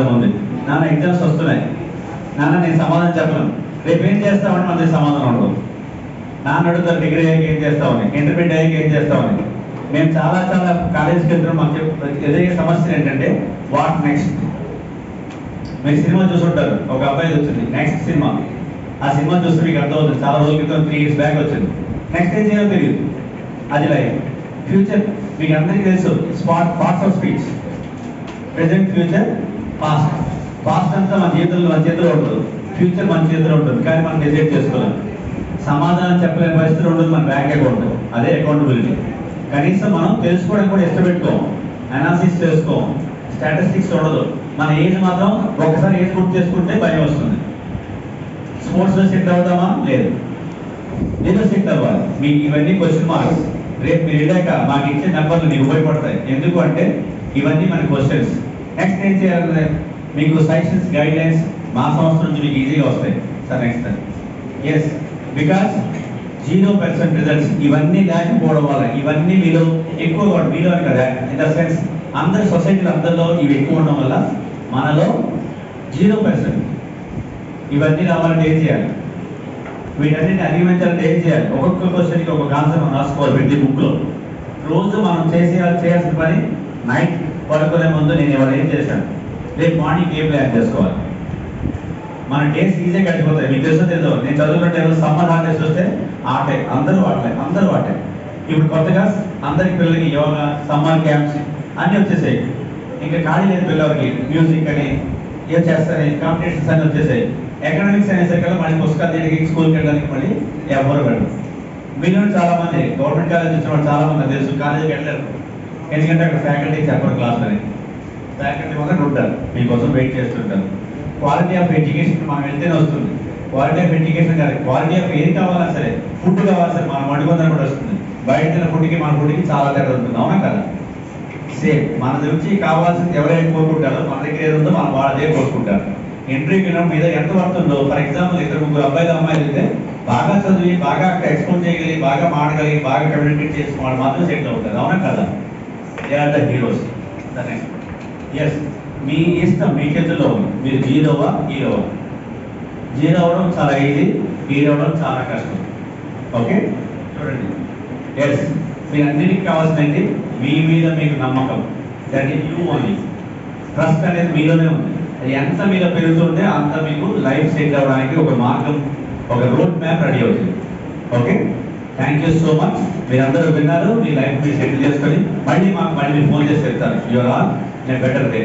ఉంది. నాన్న ఎగ్జామ్స్ వస్తున్నాయి. నాన్న నేను సమాధానం చెప్పను. రేపు ఏం చేస్తామని మన సమాధానం ఉండదు. నాన్న అడుగుతారు డిగ్రీ అయ్యాక ఏం చేస్తామని ఇంటర్మీడియట్ అయ్యాక ఏం చేస్తామని. మేము చాలా చాలా కాలేజీకి వెళ్తున్నాం. మాకు ఎదురయ్యే సమస్య ఏంటంటే వాట్ నెక్స్ట్ మీరు సినిమా చూసుంటారు. ఒక అబ్బాయి వచ్చింది నెక్స్ట్ సినిమా. ఆ సినిమా చూస్తే మీకు అర్థమవుతుంది. చాలా రోజుల క్రితం త్రీ ఇయర్స్ బ్యాక్ వచ్చింది. నెక్స్ట్ ఏం చేయాలో తెలియదు. అది లైఫ్ ఫ్యూచర్ మీకు అందరికీ తెలుసు spot parts of speech present future past past అంతా మన చేతుల్లో మన చేతిలో ఉంటుంది. ఫ్యూచర్ మన చేతిలో ఉంటుంది. కానీ మనం డిసైడ్ చేసుకోలేం. సమాధానం చెప్పలేని పరిస్థితి ఉంటుంది మన బ్యాంక్ అకౌంట్. అదే అకౌంటబిలిటీ కనీసం మనం తెలుసుకోవడం కూడా ఇష్టపెట్టుకోం. అనాలిసిస్ చేసుకోం. స్టాటిస్టిక్స్ ఉండదు. మన ఏజ్ మాత్రం ఒకసారి ఏజ్ గుర్తు చేసుకుంటే భయం వస్తుంది. స్పోర్ట్స్లో సెట్ అవుతామా? లేదు. ఏదో సెట్ అవ్వాలి. మీకు ఇవన్నీ క్వశ్చన్ మార్క్స్ రేపు మీరు వెళ్ళాక మాకు ఇచ్చే నెంబర్లు మీకు ఉపయోగపడతాయి ఎందుకు అంటే ఇవన్నీ మన క్వశ్చన్స్ నెక్స్ట్ ఏం చేయాలి మీకు సజెషన్స్ గైడ్లైన్స్ మా సంస్థ నుంచి మీకు ఈజీగా వస్తాయి. Sir next is because zero percent results ఇవన్నీ లేకపోవడం వల్ల ఇవన్నీ మీలో ఎక్కువ మీలో కదా ఇన్ ద సెన్స్ అందరి సొసైటీలో అందరిలో ఇవి ఎక్కువ ఉండడం వల్ల మనలో జీరో పర్సెంట్ ఇవన్నీ రావాలంటే ఏం చేయాలి? వీటన్నిటిని అధిగమించాలంటే ఏం చేయాలి? ఒక్కొక్క క్వశ్చన్కి ఒక్కొక్క ఆన్సర్ మనం రాసుకోవాలి ప్రతి బుక్లో రోజు మనం చేసే చేయాల్సిన పని నైట్ పడుకునే ముందు నేను ఇవాళ ఏం చేశాను? రేపు మార్నింగ్ ఏం ప్లాన్ చేసుకోవాలి? మన డేస్ ఈజీగా గడిచిపోతాయి. మీకు తెలుసు తెలుసు నేను చదువుకుంటే సమ్మర్ హాలిడేస్ వస్తే ఆటే అందరూ ఆటలే అందరూ ఆటే ఇప్పుడు కొత్తగా అందరికి పిల్లలకి యోగా సమ్మర్ క్యాంప్స్ అన్నీ వచ్చేసాయి. ఇంకా ఖాళీ లేదు పిల్లలకి మ్యూజిక్ అని ఏం చేస్తారని కాంపిటీషన్స్ అన్ని వచ్చేసాయి. ఎకనామిక్స్ అనేసరికల్లా మళ్ళీ పుస్తకాలు తిరిగి స్కూల్కి వెళ్ళడానికి మళ్ళీ ఎవరు వెళ్ళరు. మీలో చాలా మంది గవర్నమెంట్ కాలేజ్ వచ్చిన వాళ్ళు చాలా మంది తెలుసు కాలేజీకి వెళ్ళలేరు. ఎందుకంటే అక్కడ ఫ్యాకల్టీ చెప్పరు క్లాస్ అని. ఫ్యాకల్టీ మాత్రం ఉంటారు మీకోసం వెయిట్ చేస్తుంటారు. క్వాలిటీ ఆఫ్ ఎడ్యుకేషన్ మనం వెళ్తేనే వస్తుంది. క్వాలిటీ ఆఫ్ ఎడ్యుకేషన్ కాదు క్వాలిటీ ఆఫ్ ఏది కావాలా సరే ఫుడ్ కావాలి సరే మనం వండుకుందని కూడా వస్తుంది. బయట తిన్న ఫుడ్కి మన ఫుడ్కి చాలా తేడా ఉంటుంది. అవునా కదా? సేమ్ మన నుంచి కావాల్సింది ఎవరైతే కోరుకుంటారో మన దగ్గర ఏది ఉందో మనం వాళ్ళదే కోరుకుంటారు. ఇంటర్వ్యూకి వెళ్ళడం మీద ఎంత పడుతుందో ఫర్ ఎగ్జాంపుల్ ఇద్దరు ముగ్గురు అబ్బాయిలు అమ్మాయిలు అయితే బాగా చదివి బాగా అక్కడ ఎక్స్పోజ్ చేయగలిగి బాగా మాడగలిగి బాగా కమ్యూనికేట్ చేసుకోవాలి మాత్రం సెటిల్ అవుతారు అవునా కదా? They are the heroes. The next is మీ ఇష్టం మీ చేతుల్లో ఉంది. మీరు జీరోవా హీరోవా జీరో అవ్వడం చాలా ఈజీ హీరో అవ్వడం చాలా కష్టం. ఓకే చూడండి. ఎస్ మీరు అన్నిటికీ కావాల్సిందండి మీ మీద మీకు నమ్మకం. That is you only trust అనేది మీలోనే ఉంది. అది ఎంత మీద పెరుగుతుంటే అంత మీకు లైఫ్ సెటిల్ అవ్వడానికి ఒక మార్గం ఒక రోడ్ మ్యాప్ రెడీ అవుతుంది. Okay thank you so much మీరందరూ విన్నారు మీ లైఫ్ మీరు సెటిల్ చేసుకొని మళ్ళీ మాకు మళ్ళీ ఫోన్ చేసి వెళ్తారు యువర్ ఆల్ నేను బెటర్ డే